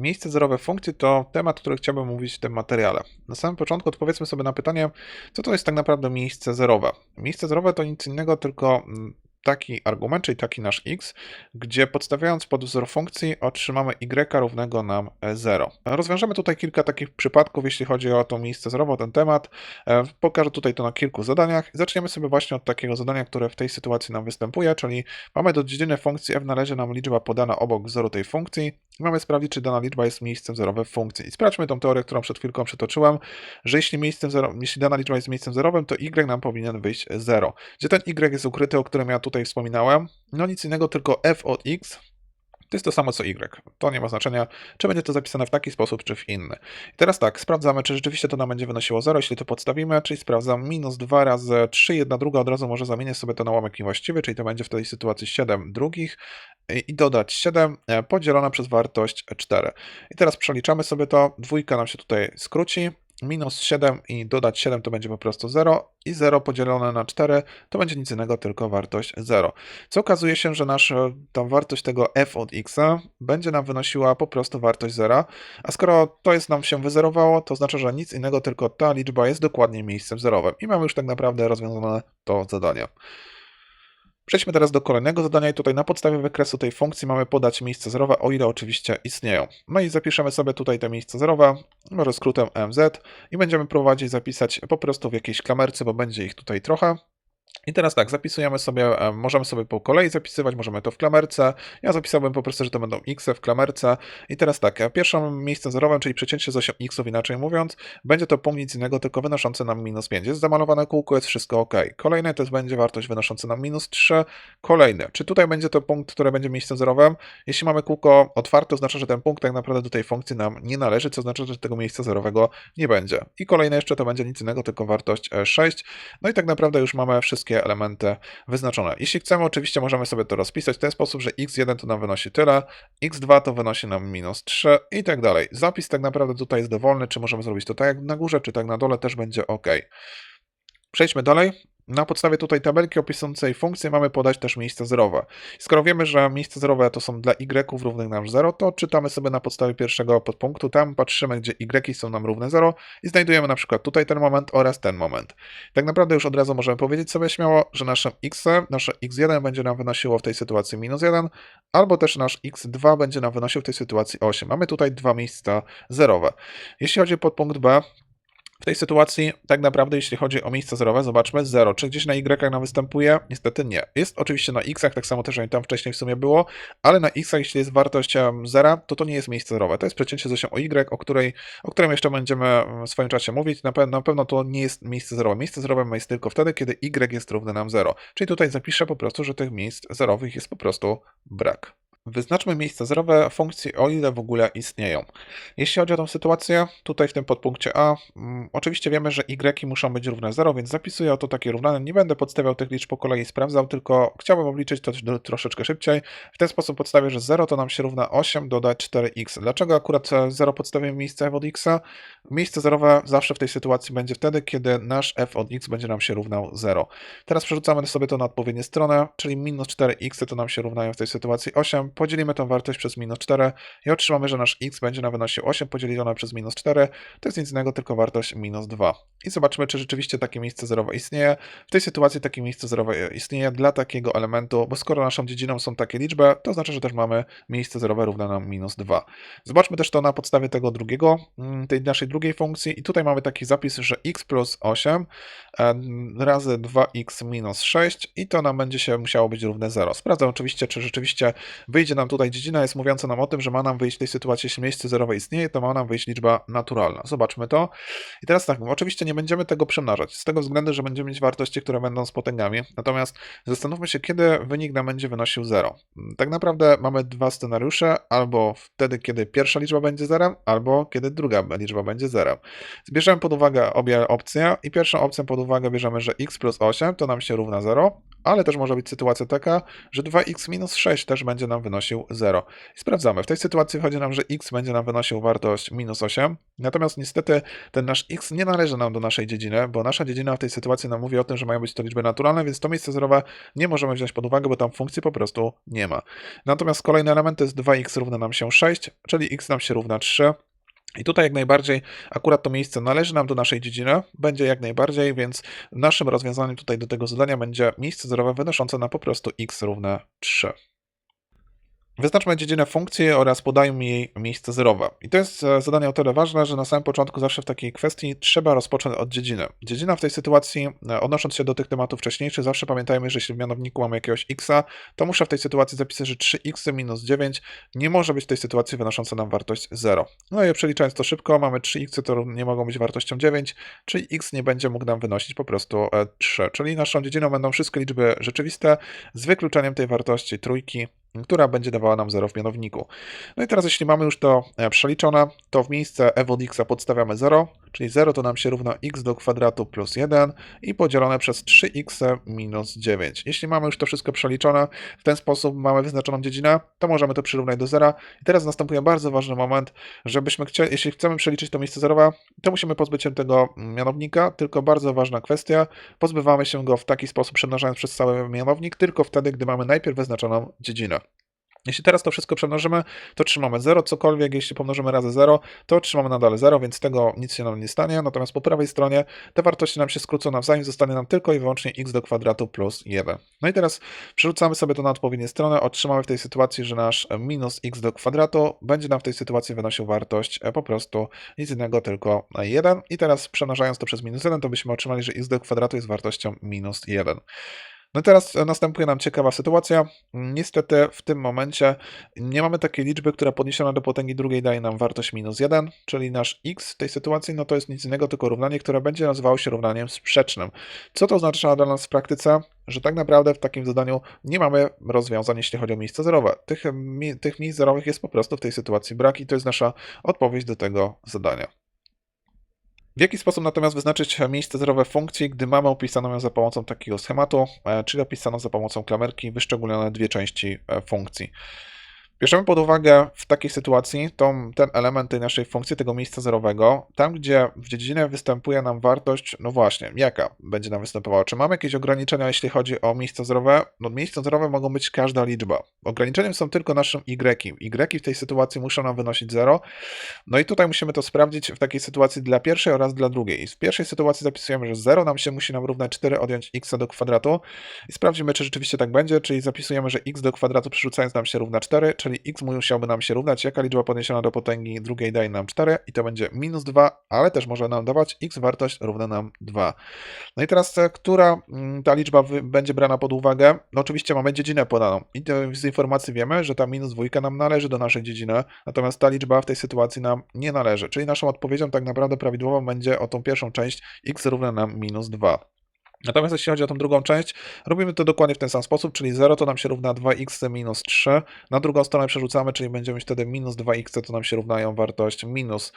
Miejsce zerowe funkcji to temat, który chciałbym mówić w tym materiale. Na samym początku odpowiedzmy sobie na pytanie, co to jest tak naprawdę miejsce zerowe. Miejsce zerowe to nic innego, tylko mm, taki argument, czyli taki nasz x, gdzie podstawiając pod wzór funkcji otrzymamy y równego nam 0. Rozwiążemy tutaj kilka takich przypadków, jeśli chodzi o to miejsce zerowe, ten temat. E, Pokażę tutaj to na kilku zadaniach. Zaczniemy sobie właśnie od takiego zadania, które w tej sytuacji nam występuje, czyli mamy do dziedziny funkcji f należy nam liczba podana obok wzoru tej funkcji. Mamy sprawdzić, czy dana liczba jest miejscem zerowym funkcji. I sprawdźmy tą teorię, którą przed chwilką przytoczyłem, że jeśli, miejscem zero, jeśli dana liczba jest miejscem zerowym, to y nam powinien wyjść 0. Gdzie ten y jest ukryty, o którym ja tutaj wspominałem? No nic innego, tylko f od x to jest to samo co y. To nie ma znaczenia, czy będzie to zapisane w taki sposób, czy w inny. I teraz tak, sprawdzamy, czy rzeczywiście to nam będzie wynosiło 0, jeśli to podstawimy, czyli sprawdzam minus 2 razy 3, jedna druga, od razu może zamienię sobie to na łamek niewłaściwy, czyli to będzie w tej sytuacji 7 drugich i dodać 7 e, podzielone przez wartość 4. I teraz przeliczamy sobie to, dwójka nam się tutaj skróci, minus 7 i dodać 7 to będzie po prostu 0 i 0 podzielone na 4 to będzie nic innego, tylko wartość 0. Co okazuje się, że nasza ta wartość tego f od x będzie nam wynosiła po prostu wartość 0, a skoro to jest nam się wyzerowało, to oznacza, że nic innego, tylko ta liczba jest dokładnie miejscem zerowym i mamy już tak naprawdę rozwiązane to zadanie. Przejdźmy teraz do kolejnego zadania i tutaj na podstawie wykresu tej funkcji mamy podać miejsce zerowe, o ile oczywiście istnieją. No i zapiszemy sobie tutaj te miejsce zerowe, może skrótem MZ i będziemy próbować zapisać po prostu w jakiejś klamerce, bo będzie ich tutaj trochę. I teraz tak, zapisujemy sobie, e, możemy sobie po kolei zapisywać, możemy to w klamerce. Ja zapisałbym po prostu, że to będą x w klamerce. I teraz tak, e, pierwszą miejsce zerowym, czyli przecięcie z osią x, inaczej mówiąc, będzie to punkt nic innego, tylko wynoszący nam minus 5. Jest zamalowane kółko, jest wszystko ok. Kolejne to będzie wartość wynosząca nam minus 3. Kolejny, czy tutaj będzie to punkt, który będzie miejscem zerowym? Jeśli mamy kółko otwarte, oznacza, że ten punkt tak naprawdę do tej funkcji nam nie należy, co oznacza, że tego miejsca zerowego nie będzie. I kolejne jeszcze to będzie nic innego, tylko wartość 6. E, no i tak naprawdę już mamy wszystkie elementy wyznaczone. Jeśli chcemy, oczywiście możemy sobie to rozpisać w ten sposób, że x1 to nam wynosi tyle, x2 to wynosi nam minus 3 i tak dalej. Zapis tak naprawdę tutaj jest dowolny, czy możemy zrobić to tak jak na górze, czy tak na dole, też będzie ok. Przejdźmy dalej. Na podstawie tutaj tabelki opisującej funkcję mamy podać też miejsce zerowe. Skoro wiemy, że miejsce zerowe to są dla y równych nam 0, to czytamy sobie na podstawie pierwszego podpunktu, tam patrzymy, gdzie y są nam równe 0 i znajdujemy na przykład tutaj ten moment oraz ten moment. Tak naprawdę już od razu możemy powiedzieć sobie śmiało, że nasze x, nasze x1 będzie nam wynosiło w tej sytuacji minus 1, albo też nasz x2 będzie nam wynosił w tej sytuacji 8. Mamy tutaj dwa miejsca zerowe. Jeśli chodzi o podpunkt B, w tej sytuacji, tak naprawdę, jeśli chodzi o miejsce zerowe, zobaczmy 0. Czy gdzieś na Y nam występuje? Niestety nie. Jest oczywiście na X, tak samo też jak tam wcześniej w sumie było, ale na X, jeśli jest wartość 0, to to nie jest miejsce zerowe. To jest przecięcie z osią o Y, o, której, o którym jeszcze będziemy w swoim czasie mówić. Na, pe na pewno to nie jest miejsce zerowe. Miejsce zerowe jest tylko wtedy, kiedy Y jest równy nam 0. Czyli tutaj zapiszę po prostu, że tych miejsc zerowych jest po prostu brak. Wyznaczmy miejsca zerowe funkcji, o ile w ogóle istnieją. Jeśli chodzi o tę sytuację, tutaj w tym podpunkcie A, mm, oczywiście wiemy, że y muszą być równe 0, więc zapisuję oto takie równane. Nie będę podstawiał tych liczb po kolei sprawdzał, tylko chciałbym obliczyć to troszeczkę szybciej. W ten sposób podstawię, że 0 to nam się równa 8 dodać 4x. Dlaczego akurat 0 podstawię miejsce f od x? Miejsce zerowe zawsze w tej sytuacji będzie wtedy, kiedy nasz f od x będzie nam się równał 0. Teraz przerzucamy sobie to na odpowiednią stronę, czyli minus 4x to nam się równają w tej sytuacji 8 podzielimy tą wartość przez minus 4 i otrzymamy, że nasz x będzie na wynosił 8 podzielone przez minus 4, to jest nic innego, tylko wartość minus 2. I zobaczmy, czy rzeczywiście takie miejsce zerowe istnieje. W tej sytuacji takie miejsce zerowe istnieje dla takiego elementu, bo skoro naszą dziedziną są takie liczby, to oznacza, że też mamy miejsce zerowe równe nam minus 2. Zobaczmy też to na podstawie tego drugiego, mm, tej naszej drugiej funkcji i tutaj mamy taki zapis, że x plus 8 razy 2x minus 6 i to nam będzie się musiało być równe 0. Sprawdzam oczywiście, czy rzeczywiście wyjdzie nam tutaj dziedzina, jest mówiąca nam o tym, że ma nam wyjść w tej sytuacji, jeśli miejsce zerowe istnieje, to ma nam wyjść liczba naturalna. Zobaczmy to. I teraz tak, oczywiście nie będziemy tego przemnażać, z tego względu, że będziemy mieć wartości, które będą z potęgami. Natomiast zastanówmy się, kiedy wynik nam będzie wynosił 0. Tak naprawdę mamy dwa scenariusze, albo wtedy, kiedy pierwsza liczba będzie zerem, albo kiedy druga liczba będzie zerem. Zbierzemy pod uwagę obie opcje i pierwszą opcję pod uwagę bierzemy, że x plus 8 to nam się równa 0, ale też może być sytuacja taka, że 2x minus 6 też będzie nam wynosił 0. I sprawdzamy. W tej sytuacji chodzi nam, że x będzie nam wynosił wartość minus 8, natomiast niestety ten nasz x nie należy nam do naszej dziedziny, bo nasza dziedzina w tej sytuacji nam mówi o tym, że mają być to liczby naturalne, więc to miejsce zerowe nie możemy wziąć pod uwagę, bo tam funkcji po prostu nie ma. Natomiast kolejny element to jest 2x równa nam się 6, czyli x nam się równa 3. I tutaj jak najbardziej akurat to miejsce należy nam do naszej dziedziny, będzie jak najbardziej, więc naszym rozwiązaniem tutaj do tego zadania będzie miejsce zerowe wynoszące na po prostu x równe 3. Wyznaczmy dziedzinę funkcji oraz podajmy jej miejsce zerowe. I to jest e, zadanie o tyle ważne, że na samym początku zawsze w takiej kwestii trzeba rozpocząć od dziedziny. Dziedzina w tej sytuacji, e, odnosząc się do tych tematów wcześniejszych, zawsze pamiętajmy, że jeśli w mianowniku mamy jakiegoś x, to muszę w tej sytuacji zapisać, że 3x minus 9 nie może być w tej sytuacji wynosząca nam wartość 0. No i przeliczając to szybko, mamy 3x, to nie mogą być wartością 9, czyli x nie będzie mógł nam wynosić po prostu 3. E, czyli naszą dziedziną będą wszystkie liczby rzeczywiste z wykluczeniem tej wartości trójki która będzie dawała nam 0 w mianowniku. No i teraz jeśli mamy już to e, przeliczone, to w miejsce f od x podstawiamy 0, czyli 0 to nam się równa x do kwadratu plus 1 i podzielone przez 3x minus 9. Jeśli mamy już to wszystko przeliczone, w ten sposób mamy wyznaczoną dziedzinę, to możemy to przyrównać do 0. I teraz następuje bardzo ważny moment, żebyśmy chcieli, jeśli chcemy przeliczyć to miejsce zerowe, to musimy pozbyć się tego mianownika, tylko bardzo ważna kwestia, pozbywamy się go w taki sposób, przemnażając przez cały mianownik, tylko wtedy, gdy mamy najpierw wyznaczoną dziedzinę. Jeśli teraz to wszystko przemnożymy, to trzymamy 0, cokolwiek, jeśli pomnożymy razy 0, to trzymamy nadal 0, więc tego nic się nam nie stanie, natomiast po prawej stronie te wartości nam się skrócą nawzajem, zostanie nam tylko i wyłącznie x do kwadratu plus 1. No i teraz przerzucamy sobie to na odpowiednie strony, otrzymamy w tej sytuacji, że nasz minus x do kwadratu będzie nam w tej sytuacji wynosił wartość e, po prostu nic innego, tylko 1 i teraz przemnażając to przez minus 1, to byśmy otrzymali, że x do kwadratu jest wartością minus 1. No teraz następuje nam ciekawa sytuacja. Niestety w tym momencie nie mamy takiej liczby, która podniesiona do potęgi drugiej daje nam wartość minus 1, czyli nasz x w tej sytuacji no to jest nic innego, tylko równanie, które będzie nazywało się równaniem sprzecznym. Co to oznacza dla nas w praktyce? Że tak naprawdę w takim zadaniu nie mamy rozwiązań, jeśli chodzi o miejsca zerowe. Tych, tych miejsc zerowych jest po prostu w tej sytuacji brak i to jest nasza odpowiedź do tego zadania. W jaki sposób natomiast wyznaczyć miejsce zerowe funkcji, gdy mamy opisaną ją za pomocą takiego schematu, e, czyli opisaną za pomocą klamerki wyszczególnione dwie części e, funkcji. Bierzemy pod uwagę w takiej sytuacji tą, ten element tej naszej funkcji, tego miejsca zerowego, tam gdzie w dziedzinie występuje nam wartość, no właśnie, jaka będzie nam występowała? Czy mamy jakieś ograniczenia, jeśli chodzi o miejsca zerowe? No miejsca zerowe mogą być każda liczba. Ograniczeniem są tylko naszym y. y w tej sytuacji muszą nam wynosić 0. No i tutaj musimy to sprawdzić w takiej sytuacji dla pierwszej oraz dla drugiej. W pierwszej sytuacji zapisujemy, że 0 nam się musi nam równać 4 odjąć x do kwadratu i sprawdzimy, czy rzeczywiście tak będzie, czyli zapisujemy, że x do kwadratu przerzucając nam się równa 4, czyli czyli x musiałby nam się równać, jaka liczba podniesiona do potęgi drugiej daje nam 4 i to będzie minus 2, ale też może nam dawać x wartość równa nam 2. No i teraz, e, która mm, ta liczba będzie brana pod uwagę? No oczywiście mamy dziedzinę podaną i z informacji wiemy, że ta minus 2 nam należy do naszej dziedziny, natomiast ta liczba w tej sytuacji nam nie należy, czyli naszą odpowiedzią tak naprawdę prawidłową będzie o tą pierwszą część x równa nam minus 2. Natomiast jeśli chodzi o tą drugą część, robimy to dokładnie w ten sam sposób, czyli 0 to nam się równa 2x minus 3. Na drugą stronę przerzucamy, czyli będziemy mieć wtedy minus 2x, to nam się równają wartość minus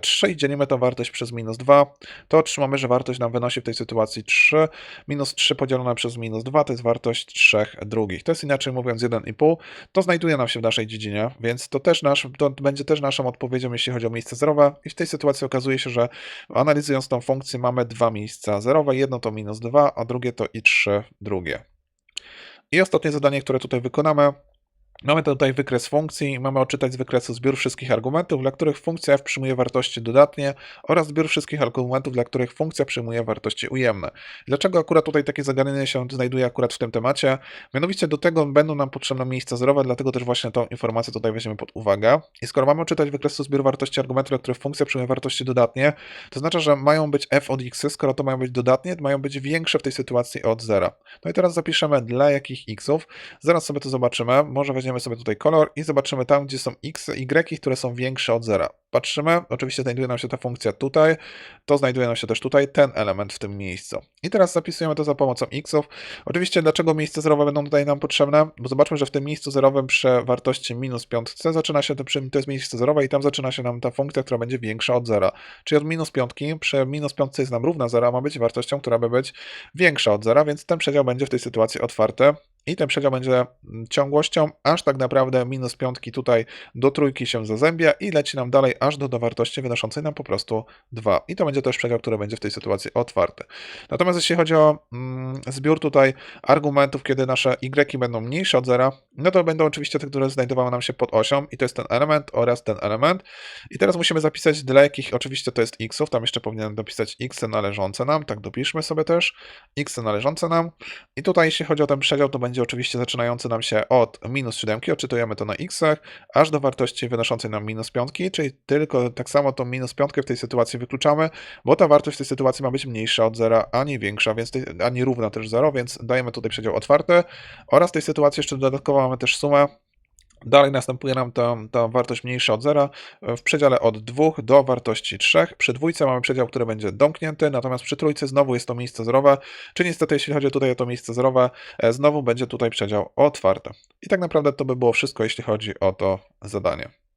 3 e, i dzielimy tę wartość przez minus 2. To otrzymamy, że wartość nam wynosi w tej sytuacji 3. Minus 3 podzielone przez minus 2 to jest wartość 3 drugich. To jest inaczej mówiąc 1,5. To znajduje nam się w naszej dziedzinie, więc to też nasz, to będzie też naszą odpowiedzią, jeśli chodzi o miejsce zerowe. I w tej sytuacji okazuje się, że analizując tą funkcję mamy dwa miejsca zerowe. Jedno to minus 2 2, a drugie to i3 drugie. I ostatnie zadanie, które tutaj wykonamy, Mamy tutaj wykres funkcji mamy odczytać z wykresu zbiór wszystkich argumentów, dla których funkcja f przyjmuje wartości dodatnie oraz zbiór wszystkich argumentów, dla których funkcja przyjmuje wartości ujemne. Dlaczego akurat tutaj takie zagadnienie się znajduje akurat w tym temacie? Mianowicie do tego będą nam potrzebne miejsca zerowe, dlatego też właśnie tą informację tutaj weźmiemy pod uwagę. I skoro mamy odczytać wykresu zbiór wartości argumentów, dla których funkcja przyjmuje wartości dodatnie, to znaczy, że mają być f od x, skoro to mają być dodatnie, to mają być większe w tej sytuacji od zera. No i teraz zapiszemy dla jakich xów. Zaraz sobie to zobaczymy. Może weźmiemy weźmiemy sobie tutaj kolor i zobaczymy tam, gdzie są x, y, które są większe od zera. Patrzymy, oczywiście znajduje nam się ta funkcja tutaj, to znajduje nam się też tutaj ten element w tym miejscu. I teraz zapisujemy to za pomocą xów. Oczywiście dlaczego miejsce zerowe będą tutaj nam potrzebne? Bo zobaczmy, że w tym miejscu zerowym przy wartości minus piątce zaczyna się to, to jest miejsce zerowe i tam zaczyna się nam ta funkcja, która będzie większa od zera. Czyli od minus piątki przy minus piątce jest nam równa zera, ma być wartością, która by być większa od zera, więc ten przedział będzie w tej sytuacji otwarty. I ten przedział będzie ciągłością, aż tak naprawdę minus piątki tutaj do trójki się zazębia i leci nam dalej aż do, do wartości wynoszącej nam po prostu 2. I to będzie też przedział, który będzie w tej sytuacji otwarty. Natomiast jeśli chodzi o mm, zbiór tutaj argumentów, kiedy nasze y będą mniejsze od zera, no to będą oczywiście te, które znajdowały nam się pod osią i to jest ten element oraz ten element. I teraz musimy zapisać dla jakich, oczywiście to jest xów, tam jeszcze powinienem dopisać x należące nam, tak dopiszmy sobie też, x należące nam. I tutaj jeśli chodzi o ten przedział, to będzie oczywiście zaczynający nam się od minus 7, odczytujemy to na x, aż do wartości wynoszącej nam minus 5, czyli tylko tak samo tą minus 5 w tej sytuacji wykluczamy, bo ta wartość w tej sytuacji ma być mniejsza od zera, a nie większa, więc tej, równa też 0, więc dajemy tutaj przedział otwarty oraz w tej sytuacji jeszcze dodatkowo mamy też sumę Dalej następuje nam ta, ta wartość mniejsza od zera w przedziale od 2 do wartości 3. Przy dwójce mamy przedział, który będzie domknięty, natomiast przy trójce znowu jest to miejsce zerowe, czyli niestety jeśli chodzi tutaj o to miejsce zerowe, e, znowu będzie tutaj przedział otwarty. I tak naprawdę to by było wszystko, jeśli chodzi o to zadanie.